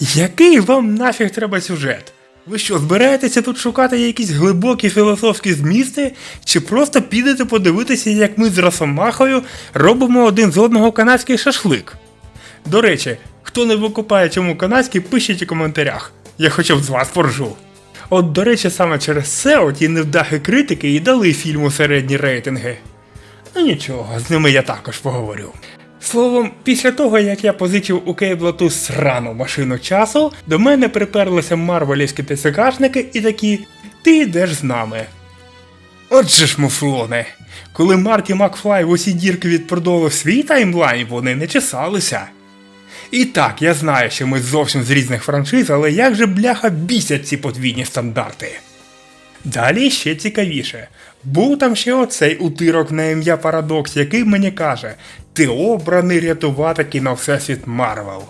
Який вам нафіг треба сюжет? Ви що, збираєтеся тут шукати якісь глибокі філософські змісти, чи просто підете подивитися, як ми з Росомахою робимо один з одного канадський шашлик? До речі, хто не викупає чому канадський, пишіть у коментарях. Я хоча б з вас поржу. От, до речі, саме через це оті невдахи критики і дали фільму середні рейтинги. Ну нічого, з ними я також поговорю. Словом, після того, як я позичив у Кейбла ту срану машину часу, до мене приперлися марвелівські ТСКшники і такі Ти йдеш з нами. Отже ж, муфлони, коли Марті Макфлай в усі дірки відпродовив свій таймлайн, вони не чесалися. І так, я знаю, що ми зовсім з різних франшиз, але як же бляха бісять ці подвійні стандарти. Далі ще цікавіше. Був там ще оцей утирок на ім'я Парадокс, який мені каже: Ти обраний рятувати кіновсесвіт Марвел.